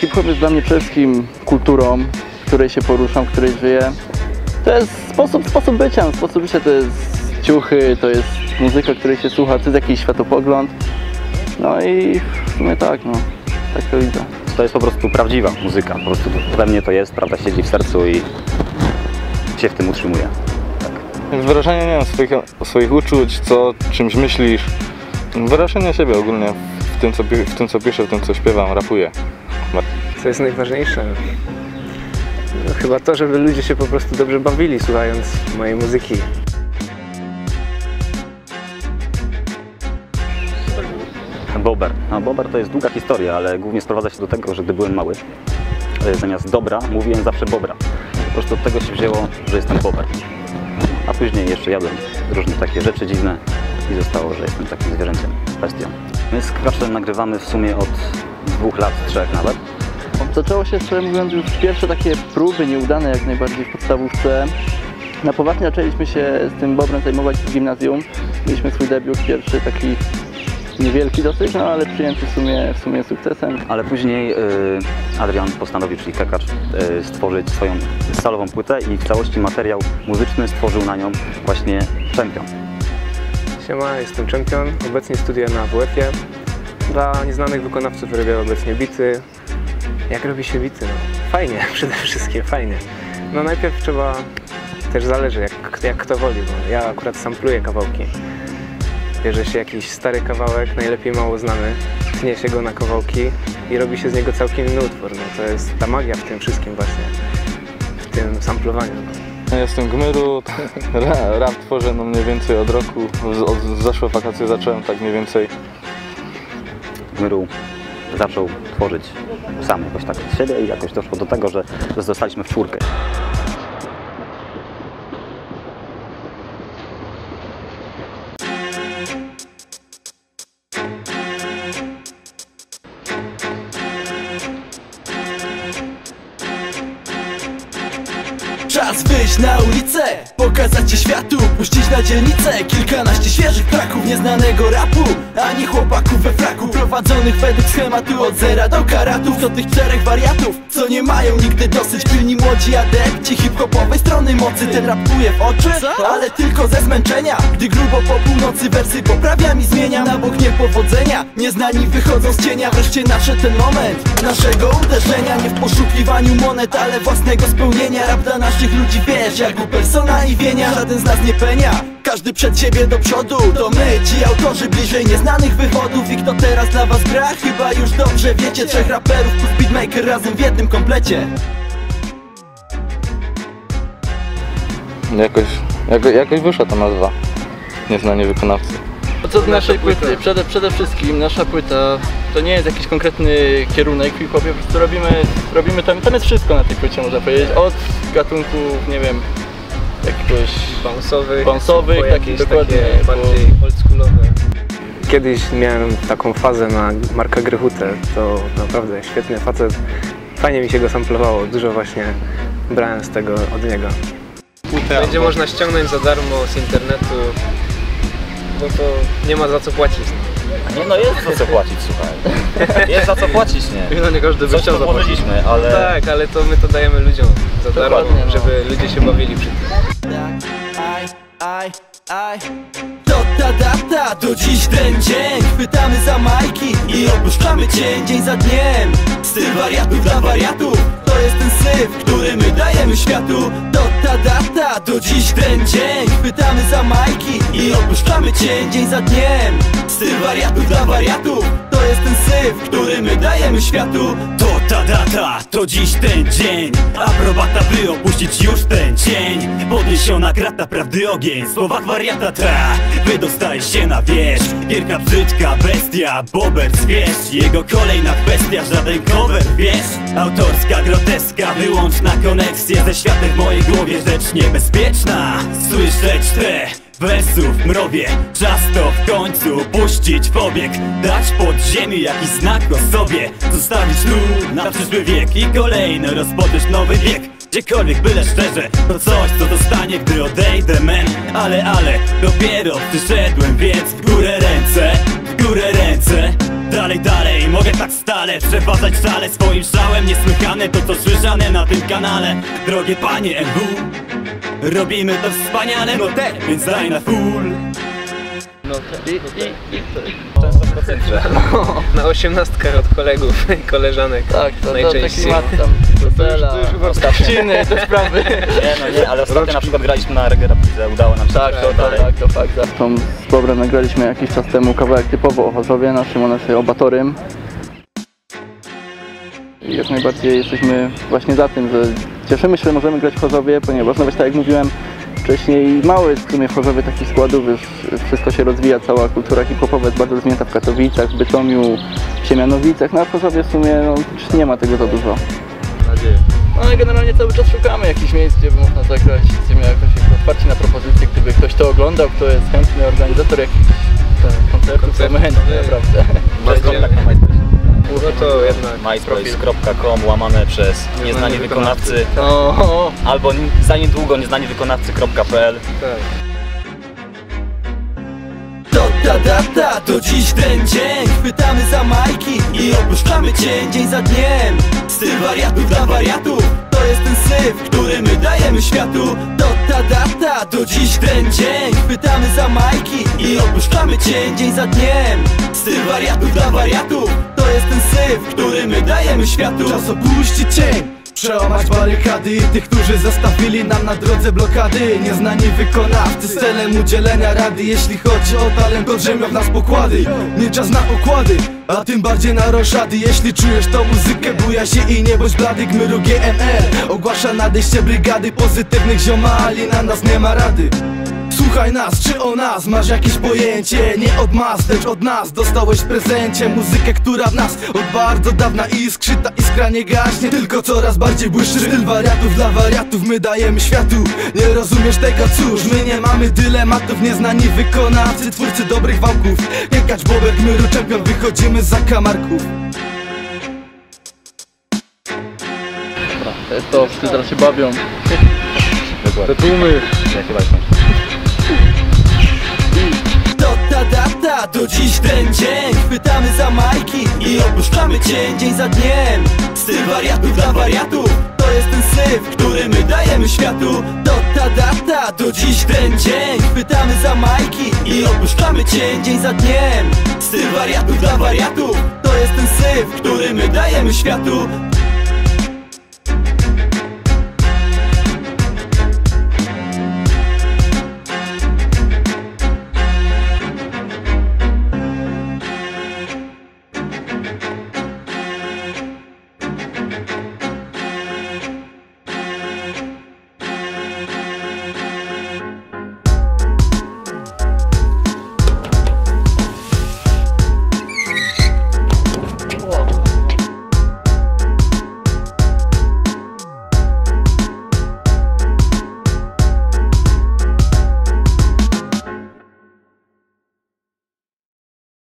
Hip-hop jest dla mnie przede wszystkim kulturą, w której się poruszam, w której żyję. To jest sposób, sposób bycia, sposób bycia to jest ciuchy, to jest muzyka, której się słucha, to jest jakiś światopogląd. No i w sumie tak, no, tak to widzę. To jest po prostu prawdziwa muzyka. Po prostu we mnie to jest, prawda, siedzi w sercu i się w tym utrzymuje. Wyrażanie nie wiem, swoich, swoich uczuć, co czymś myślisz. Wyrażenie siebie ogólnie w tym, co, w tym, co piszę, w tym, co śpiewam, rapuję. Co jest najważniejsze? No, chyba to, żeby ludzie się po prostu dobrze bawili słuchając mojej muzyki. Bober. A Bober to jest długa historia, ale głównie sprowadza się do tego, że gdy byłem mały, e, zamiast dobra mówiłem zawsze Bobra. Po prostu od tego się wzięło, że jestem Bober. A później jeszcze jadłem różne takie rzeczy dziwne i zostało, że jestem takim zwierzęciem, bestią. My z nagrywamy w sumie od dwóch lat, trzech nawet. Zaczęło się, szczerze mówiąc, już pierwsze takie próby, nieudane jak najbardziej w podstawówce. Na poważnie zaczęliśmy się z tym bobrem zajmować w gimnazjum. Mieliśmy swój debiut pierwszy, taki niewielki dosyć, no ale przyjęty w sumie, w sumie sukcesem. Ale później y, Adrian postanowił, czyli Kekacz, y, stworzyć swoją salową płytę i w całości materiał muzyczny stworzył na nią właśnie Champion. Siema, jestem Czempion, obecnie studiuję na WF-ie. Dla nieznanych wykonawców robię obecnie bity. Jak robi się bity? No, fajnie, przede wszystkim fajnie. No najpierw trzeba, też zależy jak, jak kto woli, bo ja akurat sampluję kawałki. Bierze się jakiś stary kawałek, najlepiej mało znany, tnie się go na kawałki i robi się z niego całkiem inny utwór. No, to jest ta magia w tym wszystkim właśnie, w tym samplowaniu. Ja Jestem Gmyru, ra- rap tworzę no mniej więcej od roku, z- od zeszłe wakacje zacząłem tak mniej więcej. Myru zaczął tworzyć sam jakoś tak siebie i jakoś doszło do tego, że zostaliśmy w czwórkę. Czas wyjść na ulicę, pokazać się światu Puścić na dzielnicę. Kilkanaście świeżych traków Nieznanego rapu, ani chłopaków we fraku Prowadzonych według schematu od zera do karatów. To tych czterech wariatów, co nie mają nigdy dosyć. Pilni młodzi adepci hip-hopowej strony mocy. Ten rapuje w oczy, ale tylko ze zmęczenia. Gdy grubo po północy wersy poprawiam i zmieniam Na bok niepowodzenia, nieznani wychodzą z cienia Wreszcie nadszedł ten moment naszego uderzenia. Nie w poszukiwaniu monet, ale własnego spełnienia. Rap dla naszych ludzi wiesz, jak u persona i wienia Żaden z nas nie penia każdy przed siebie do przodu To my, ci autorzy bliżej nieznanych wychodów I kto teraz dla was gra? Chyba już dobrze wiecie Trzech raperów plus beatmaker razem w jednym komplecie Jakoś, jako, jakoś wyszła ta nazwa. Nieznani wykonawcy. Co do naszej płyty, przede, przede wszystkim nasza płyta to nie jest jakiś konkretny kierunek hip-hopie, po prostu robimy, robimy tam, tam jest wszystko na tej płycie można powiedzieć, od gatunków, nie wiem, jakiegoś bounce'owych, Bounce'owych, takich dokładnie, takie bo- bardziej oldschoolowe. Kiedyś miałem taką fazę na Marka Grychutę, to naprawdę świetny facet. Fajnie mi się go samplowało, dużo właśnie brałem z tego od niego. Będzie można ściągnąć za darmo z internetu, bo to nie ma za co płacić. Nie no, jest za co płacić, słuchaj. Jest za co płacić, nie? No nie każdy by Coś chciał zapłacić. ale... Tak, ale to my to dajemy ludziom za darmo, no. żeby ludzie się bawili przy tym. Aj, aj, To ta data, to dziś ten dzień Chwytamy za majki i opuszczamy cień dzień za dniem Styl wariatów dla wariatów To jest ten syf, który my dajemy światu To ta data, to dziś ten dzień Chwytamy za majki opuszczamy cień dzień za dniem. Styl wariatów dla wariatów To jest ten syf, który my dajemy światu. To ta data, to dziś ten dzień. Aprobata, by opuścić już ten cień. Podniesiona krata, prawdy ogień. W słowach wariata ta Wydostajesz się na wierzch. Wielka brzydka bestia, bober zwierz. Jego kolejna kwestia, żaden cover, wiesz. Autorska groteska, wyłączna koneksja Ze światem w mojej głowie, rzecz niebezpieczna. Słyszeć te Wersów mrowie, czas to w końcu puścić w obieg Dać pod ziemię jakiś znak o sobie. Zostawić tu na przyszły wiek I kolejny rozpocząć nowy wiek. Gdziekolwiek byle szczerze To coś co dostanie gdy odejdę men. Ale ale dopiero przyszedłem więc w górę ręce W górę ręce. Dalej dalej mogę tak stale przeważać wcale swoim szałem Niesłychane to co słyszane na tym kanale. Drogie panie MW Robimy to wspaniale, no te, więc daj na full Na osiemnastkę od kolegów i koleżanek. Tak, to, to Najczęściej. tam, to już chyba chrzciny, te sprawy. Nie, no nie, ale ostatnio na przykład graliśmy na Reggae Rapidze, udało nam się Tak, to, to, dalej. tak, to fakt. Zresztą z Bobrem nagraliśmy jakiś czas temu kawałek typowo o Chorzowie, naszym one sobie obatorym. I jak najbardziej jesteśmy właśnie za tym, że cieszymy się, że możemy grać w Chorzowie, ponieważ nawet tak jak mówiłem wcześniej, mało jest w sumie w Chorzowie takich składów, już wszystko się rozwija, cała kultura hip-hopowa jest bardzo rozwinięta w Katowicach, w Bytomiu, w Siemianowicach, no a w Chorzowie w sumie no, już nie ma tego za dużo. No ale generalnie cały czas szukamy jakichś miejsc, gdzie by można zagrać, jesteśmy jakoś jakby otwarci na propozycje, gdyby ktoś to oglądał, kto jest chętny, organizator jakichś tak, koncertów, to my chętni naprawdę. Masz kontakt na. No to jednak MySpace.com łamane przez nieznani wykonawcy O, albo za niedługo nieznani wykonawcy.pl tak. To ta data, to dziś ten dzień. Chwytamy za majki i opuszczamy cień dzień za dniem. Styl wariatów dla wariatów To jest ten syf, dajemy światu. To ta data, to dziś ten dzień. Chwytamy za majki i opuszczamy cień dzień za dniem. Styl wariatów dla wariatów To jest ten syf, który my dajemy światu. Czas opuścić cień Przełamać barykady i tych, którzy zostawili nam na drodze blokady Nieznani wykonawcy z celem udzielenia rady Jeśli chodzi o talent, to drzemią w nas pokłady Nie czas na okłady, a tym bardziej na roszady Jeśli czujesz tą muzykę, buja się i nie bądź blady Gmyru GML ogłasza nadejście brygady Pozytywnych ziomali, na nas nie ma rady Słuchaj nas, czy o nas? Masz jakieś pojęcie? Nie od mas, lecz od nas. Dostałeś w prezencie Muzykę, która w nas od bardzo dawna iskrzy Ta iskra nie gaśnie, tylko coraz bardziej błyszczy. Styl wariatów dla wariatów my dajemy światu. Nie rozumiesz tego, cóż, my nie mamy dylematów Nieznani wykonawcy, twórcy dobrych wałków. Kiekacz, Bobek, Myru, czempion, wychodzimy za kamarków. To, wszyscy teraz się bawią. Te tłumy. Ja chyba jestem. To dziś ten dzień Chwytamy za majki i opuszczamy cień dzień za dniem. Styl wariatów dla wariatów To jest ten syf, który my dajemy światu. To ta data, to dziś ten dzień Chwytamy za majki i opuszczamy cień dzień za dniem. Styl wariatów dla wariatów To jest ten syf, który my dajemy światu